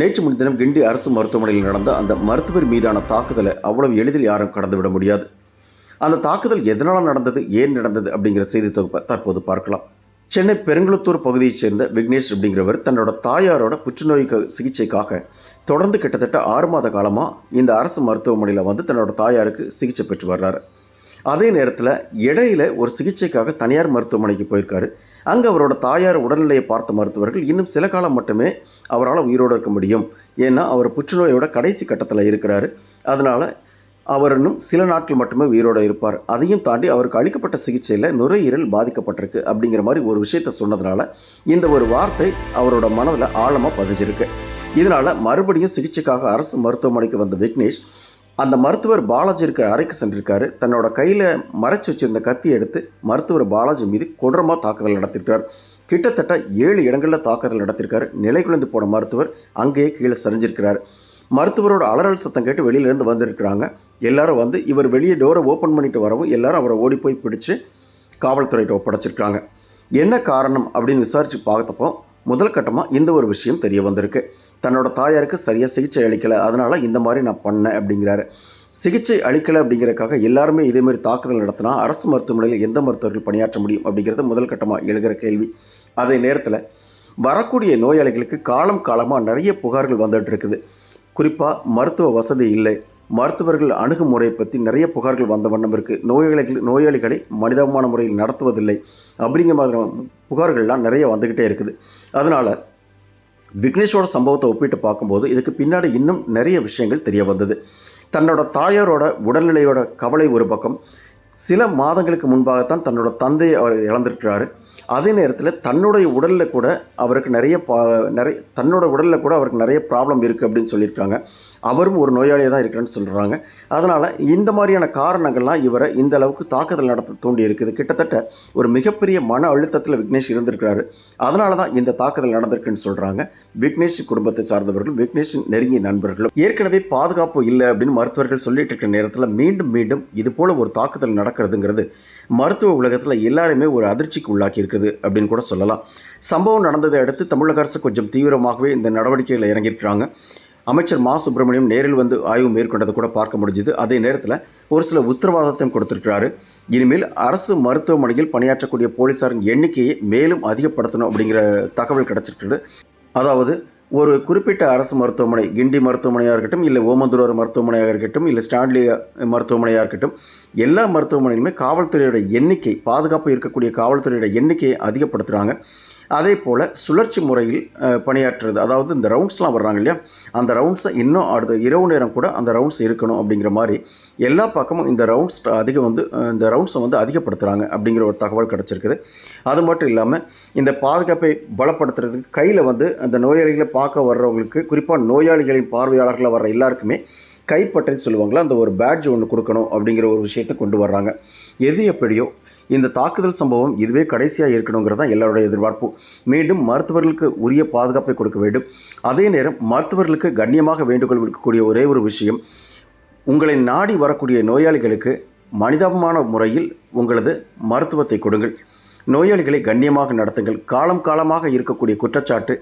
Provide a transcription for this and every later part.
நேற்று முன்தினம் கிண்டி அரசு மருத்துவமனையில் நடந்த அந்த மருத்துவர் மீதான தாக்குதலை அவ்வளவு எளிதில் யாரும் கடந்துவிட முடியாது. அந்த தாக்குதல் எதனால் நடந்தது ஏன் நடந்தது அப்படிங்கிற செய்தி தொகுப்பை தற்போது பார்க்கலாம். சென்னை பெருங்குளத்தூர் பகுதியைச் சேர்ந்த விக்னேஷ் அப்படிங்கிறவர் தன்னோட தாயாரோட புற்றுநோய்க்கு சிகிச்சைக்காக தொடர்ந்து கிட்டத்தட்ட ஆறு மாத காலமாக இந்த அரசு மருத்துவமனையில் வந்து தன்னோட தாயாருக்கு சிகிச்சை பெற்று வர்றாரு. அதே நேரத்தில் இடையில ஒரு சிகிச்சைக்காக தனியார் மருத்துவமனைக்கு போயிருக்காரு. அங்கே அவரோட தாயார் உடல்நிலையை பார்த்த மருத்துவர்கள் இன்னும் சில காலம் மட்டுமே அவரால் உயிரோடு இருக்க முடியும். ஏன்னா அவர் புற்றுநோயோட கடைசி கட்டத்தில் இருக்கிறாரு. அதனால் அவர் இன்னும் சில நாட்கள் மட்டுமே உயிரோடு இருப்பார். அதையும் தாண்டி அவருக்கு அளிக்கப்பட்ட சிகிச்சையில் நுரையீரல் பாதிக்கப்பட்டிருக்கு அப்படிங்கிற மாதிரி ஒரு விஷயத்த சொன்னதுனால இந்த ஒரு வார்த்தை அவரோட மனதில் ஆழமாக பதிஞ்சிருக்கு. இதனால் மறுபடியும் சிகிச்சைக்காக அரசு மருத்துவமனைக்கு வந்த விக்னேஷ் அந்த மருத்துவர் பாலாஜி இருக்க அறைக்கு சென்றிருக்காரு. தன்னோட கையில் மறைச்சி வச்சிருந்த கத்தி எடுத்து மருத்துவர் பாலாஜி மீது கொடூரமாக தாக்குதல் நடத்திருக்கார் கிட்டத்தட்ட ஏழு இடங்களில் தாக்குதல் நடத்திருக்காரு நிலை குலைந்து போன மருத்துவர் அங்கேயே கீழே சரிஞ்சிருக்கிறார். மருத்துவரோட அலறல் சத்தம் கேட்டு வெளியிலேருந்து வந்திருக்கிறாங்க. எல்லாரும் வந்து இவர் வெளியே டோரை ஓப்பன் பண்ணிட்டு வரவும் எல்லாரும் அவரை ஓடி போய் பிடிச்சு காவல்துறையிட்ட ஒப்படைச்சிருக்காங்க என்ன காரணம் அப்படின்னு விசாரித்து பார்த்தப்போ முதல் கட்டமாக இந்த ஒரு விஷயம் தெரிய வந்திருக்கு. தன்னோட தாயாருக்கு சரியாக சிகிச்சை அளிக்கலை. அதனால் இந்த மாதிரி நான் பண்ணேன் அப்படிங்கிறாரு. சிகிச்சை அளிக்கலை அப்படிங்கிறதுக்காக எல்லாருமே இதேமாரி தாக்குதல் நடத்தினா அரசு மருத்துவமனையில் எந்த மருத்துவர்கள் பணியாற்ற முடியும் அப்படிங்கிறது முதல் கட்டமாக எழுகிற கேள்வி. அதே நேரத்தில் வரக்கூடிய நோயாளிகளுக்கு காலம் காலமாக நிறைய புகார்கள் வந்துட்டு இருக்குது. குறிப்பாக மருத்துவ வசதி இல்லை. மருத்துவர்கள் அணுகுமுறை பற்றி நிறைய புகார்கள் வந்த வண்ணம் இருக்குது நோயாளிகள் நோயாளிகளை மனிதமான முறையில் நடத்துவதில்லை அப்படிங்கிற மாதிரி புகார்கள்லாம் நிறைய வந்துக்கிட்டே இருக்குது. அதனால் விக்னேஷோட சம்பவத்தை ஒப்பிட்டு பார்க்கும்போது இதுக்கு பின்னாடி இன்னும் நிறைய விஷயங்கள் தெரிய வந்தது. தன்னோட தாயாரோட உடல்நிலையோட கவலை ஒரு பக்கம் சில மாதங்களுக்கு முன்பாகத்தான் தன்னோட தந்தையை அவர் இழந்திருக்கிறாரு. அதே நேரத்தில் தன்னுடைய உடலில் கூட அவருக்கு நிறைய பா நிறைய தன்னோட உடலில் கூட அவருக்கு நிறைய ப்ராப்ளம் இருக்குது அப்படின்னு சொல்லியிருக்காங்க. அவரும் ஒரு நோயாளியாக தான் இருக்கிறேன்னு சொல்கிறாங்க அதனால் இந்த மாதிரியான காரணங்கள்லாம் இவரை இந்த அளவுக்கு தாக்குதல் நடத்த தூண்டி இருக்குது. கிட்டத்தட்ட ஒரு மிகப்பெரிய மன அழுத்தத்தில் விக்னேஷ் இருந்திருக்கிறாரு. அதனால தான் இந்த தாக்குதல் நடந்திருக்குன்னு சொல்கிறாங்க விக்னேஷ் குடும்பத்தை சார்ந்தவர்கள் விக்னேஷின் நெருங்கிய நண்பர்களும். ஏற்கனவே பாதுகாப்பு இல்லை அப்படின்னு மருத்துவர்கள் சொல்லிட்டு இருக்க நேரத்தில் மீண்டும் மீண்டும் இது போல் ஒரு தாக்குதல் நடக்கிறதுங்கிறது மருத்துவ உலகத்தில் எல்லாருமே ஒரு அதிர்ச்சிக்கு உள்ளாக்கி இருக்குது அப்படின்னு கூட சொல்லலாம். சம்பவம் நடந்ததை அடுத்து தமிழக அரசு கொஞ்சம் தீவிரமாகவே இந்த நடவடிக்கையில் இறங்கியிருக்கிறாங்க. அமைச்சர் மா. சுப்பிரமணியம் நேரில் வந்து ஆய்வு மேற்கொண்டதை கூட பார்க்க முடிஞ்சுது. அதே நேரத்தில் ஒரு சில உத்தரவாதத்தையும் கொடுத்துருக்கிறாரு. இனிமேல் அரசு மருத்துவமனையில் பணியாற்றக்கூடிய போலீஸாரின் எண்ணிக்கையை மேலும் அதிகப்படுத்தணும் அப்படிங்கிற தகவல் கிடச்சிருக்குது அதாவது ஒரு குறிப்பிட்ட அரசு மருத்துவமனை கிண்டி மருத்துவமனையாக இருக்கட்டும் இல்லை ஓமந்தூர் மருத்துவமனையாக இருக்கட்டும் இல்லை ஸ்டான்லி மருத்துவமனையாக இருக்கட்டும் எல்லா மருத்துவமனையிலுமே காவல்துறையோட எண்ணிக்கை பாதுகாப்பு இருக்கக்கூடிய காவல்துறையோட எண்ணிக்கையை அதிகப்படுத்துகிறாங்க அதே போல் சுழற்சி முறையில் பணியாற்றுறது. அதாவது இந்த ரவுண்ட்ஸ்லாம் வர்றாங்க இல்லையா? அந்த ரவுண்ட்ஸை இன்னும் அடுத்த இரவு நேரம் கூட அந்த ரவுண்ட்ஸ் இருக்கணும் அப்படிங்கிற மாதிரி எல்லா பக்கமும் இந்த ரவுண்ட்ஸ் அதிகம் வந்து இந்த ரவுண்ட்ஸை வந்து அதிகப்படுத்துகிறாங்க அப்படிங்கிற ஒரு தகவல் கிடச்சிருக்குது. அது மட்டும் இல்லாமல் இந்த பாதுகாப்பை பலப்படுத்துறதுக்கு கையில் வந்து அந்த நோயாளிகளை பார்க்க வர்றவங்களுக்கு குறிப்பாக நோயாளிகளின் பார்வையாளர்களாக வர்ற எல்லாருக்குமே கைப்பற்றைன்னு சொல்லுவாங்களா அந்த ஒரு பேட்ஜ் ஒன்று கொடுக்கணும் அப்படிங்கிற ஒரு விஷயத்தை கொண்டு வர்றாங்க. எது எப்படியோ இந்த தாக்குதல் சம்பவம் இதுவே கடைசியாக இருக்கணுங்கிறது தான் எல்லாருடைய எதிர்பார்ப்பு. மீண்டும் மருத்துவர்களுக்கு உரிய பாதுகாப்பை கொடுக்க வேண்டும். அதே நேரம் மருத்துவர்களுக்கு கண்ணியமாக வேண்டுகோள் விடுக்கக்கூடிய ஒரே ஒரு விஷயம் உங்களை நாடி வரக்கூடிய நோயாளிகளுக்கு மனிதமான முறையில் உங்களது மருத்துவத்தை கொடுங்கள். நோயாளிகளை கண்ணியமாக நடத்துங்கள். காலம் காலமாக இருக்கக்கூடிய குற்றச்சாட்டு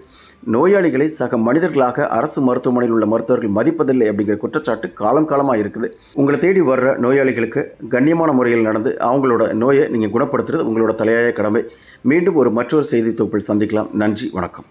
நோயாளிகளை சக மனிதர்களாக அரசு மருத்துவமனையில் உள்ள மருத்துவர்கள் மதிப்பதில்லை அப்படிங்கிற குற்றச்சாட்டு காலம் காலமாக இருக்குது. உங்களை தேடி வர்ற நோயாளிகளுக்கு கண்ணியமான முறையில் நடந்து அவங்களோட நோயை நீங்கள் குணப்படுத்துறது உங்களோட தலையாய கடமை. மீண்டும் ஒரு மற்றொரு செய்தி தொகுப்பில் சந்திக்கலாம். நன்றி வணக்கம்.